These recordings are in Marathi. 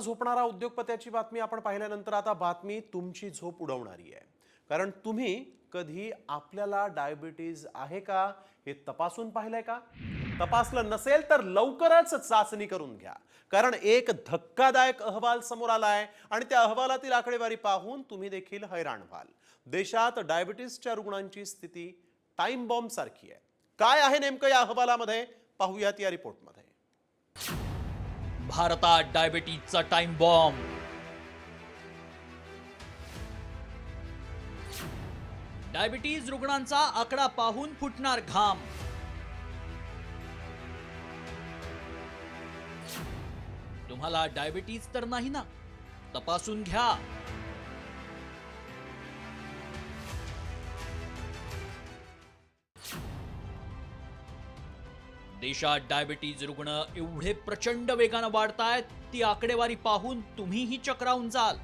झोपणारा उद्योगपत्याची बातमी आपण पाहिल्यानंतर आता बातमी तुमची झोप उडवणारी आहे. कारण तुम्ही कधी आपल्याला डायबिटीज आहे का हे तपासून पाहिलंय का? तपासलं नसेल तर लवकरच चाचणी करून घ्या. कारण एक धक्कादायक अहवाल समोर आलाय आणि त्या अहवालातील आकडेवारी पाहून तुम्ही देखील हैराण व्हाल. देशात डायबिटीसच्या रुग्णांची स्थिती टाइम बॉम्ब सारखी आहे. काय आहे नेमकं या अहवालामध्ये? पाहूयात या रिपोर्टमध्ये. भारतात डायबिटीजचा टाइम बॉम्ब डायबिटीज रुग्णांचा आकडा पाहून फुटणार घाम. तुम्हाला डायबिटीज तर नाही ना? तपासून घ्या. देशात डायबिटीज रुग्ण एवढे प्रचंड वेगानं वाढतायत ती आकडेवारी पाहून तुम्हीही चक्रावून जाल.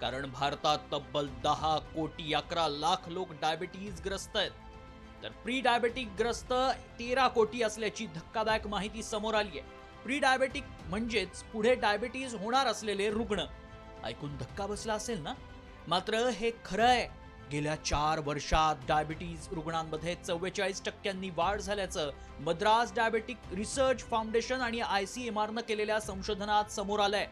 कारण भारतात तब्बल दहा कोटी अकरा लाख लोक डायबिटीज ग्रस्त आहेत. तर प्री डायबेटिक ग्रस्त तेरा कोटी असल्याची धक्कादायक माहिती समोर आली आहे. प्री डायबेटिक म्हणजेच पुढे डायबिटीज होणार असलेले रुग्ण. ऐकून धक्का बसला असेल ना? मात्र हे खरं आहे. गेल्या चार वर्षात डायबिटीज रुग्णांमध्ये चव्वेचाळीस टक्क्यांनी वाढ झाल्याचं मद्रास डायबेटिक रिसर्च फाउंडेशन आणि आय सी एम आरनं केलेल्या संशोधनात समोर आलंय.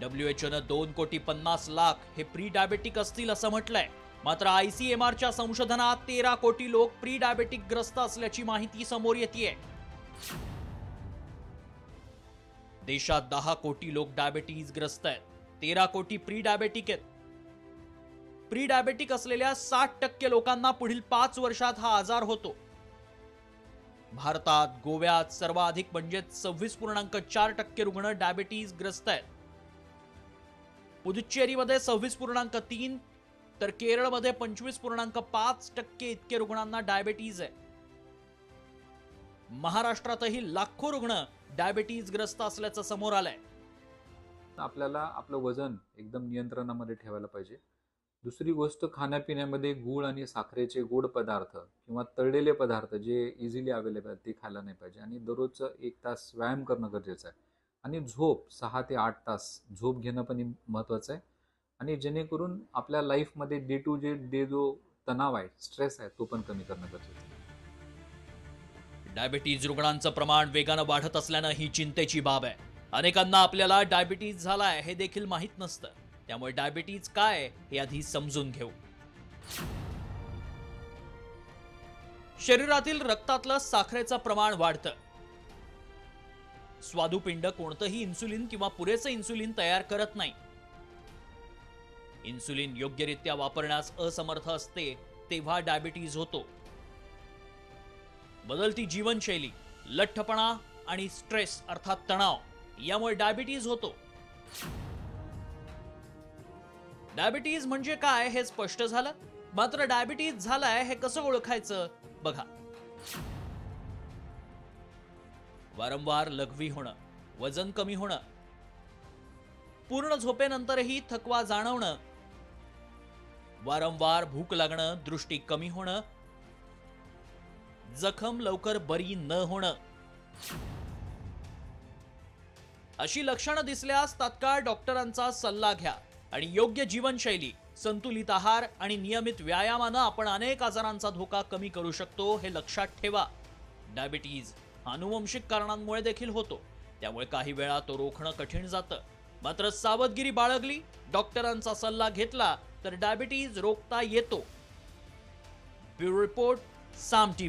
डब्ल्यू एच ओनं दोन कोटी पन्नास लाख हे प्री डायबेटिक असतील असं म्हटलंय. मात्र आय सी एम आरच्या संशोधनात तेरा कोटी लोक प्री डायबेटिक ग्रस्त असल्याची माहिती समोर येते देशात दहा कोटी लोक डायबिटीज ग्रस्त आहेत. तेरा कोटी प्री डायबेटिक आहेत. प्री डायबेटिक असलेल्या साठ टक्के लोकांना पुढील पाच वर्षात हा आजार होतो. भारतात गोव्यात सर्वाधिक म्हणजे सव्वीस पूर्णांक चार टक्के रुग्ण डायबिटीज ग्रस्त आहेत. पुदुच्चेरीमध्ये सव्वीस पूर्णांक तीन तर केरळमध्ये पंचवीस पूर्णांक पाच टक्के इतके रुग्णांना डायबिटीज आहे. महाराष्ट्रातही लाखो रुग्ण डायबिटीज ग्रस्त असल्याचं समोर आलंय. आपल्याला आपलं वजन एकदम नियंत्रणामध्ये ठेवायला पाहिजे. दुसरी गोष्ट खाण्यापिण्यामध्ये गूळ आणि साखरेचे गोड पदार्थ किंवा तळलेले पदार्थ जे इझिली अवेलेबल आहेत ते खायला नाही पाहिजे. आणि दररोजचं एक तास व्यायाम करणं गरजेचं आहे. आणि झोप सहा ते आठ तास झोप घेणं पण महत्त्वाचं आहे. आणि जेणेकरून आपल्या लाईफमध्ये डे टू डे डे जो तणाव आहे स्ट्रेस आहे तो पण कमी करणं गरजेचं आहे. डायबिटीज रुग्णांचं प्रमाण वेगानं वाढत असल्यानं ही चिंतेची बाब आहे. अनेकांना आपल्याला डायबिटीज झाला आहे हे देखील माहीत नसतं. त्यामुळे डायबिटीज काय हे आधी समजून घेऊ. शरीरातील रक्तातलं साखरेचं प्रमाण वाढतं. स्वादुपिंड कोणतंही इन्सुलिन किंवा पुरेसं इन्सुलिन तयार करत नाही. इन्सुलिन योग्यरित्या वापरण्यास असमर्थ असते तेव्हा डायबिटीज होतो. बदलती जीवनशैली लठ्ठपणा आणि स्ट्रेस अर्थात तणाव यामुळे डायबिटीज होतो. डायबिटीज म्हणजे काय हे स्पष्ट झालं? मात्र डायबिटीज झालाय हे कसं ओळखायचं? बघा. वारंवार लघवी होणं वजन कमी होणं पूर्ण झोपेनंतरही थकवा जाणवणं वारंवार भूक लागणं दृष्टी कमी होणं जखम लवकर बरी न होणं. अशी लक्षणं दिसल्यास तात्काळ डॉक्टरांचा सल्ला घ्या. आणि योग्य जीवनशैली संतुलित आहार आणि नियमित व्यायामानं आपण अनेक आजारांचा धोका कमी करू शकतो हे लक्षात ठेवा. डायबिटीज अनुवंशिक कारणांमुळे देखील होतो. त्यामुळे काही वेळा तो रोखणं कठीण जातं. मात्र सावधगिरी बाळगली डॉक्टरांचा सल्ला घेतला तर डायबिटीज रोखता येतो. Bureau report Saam TV.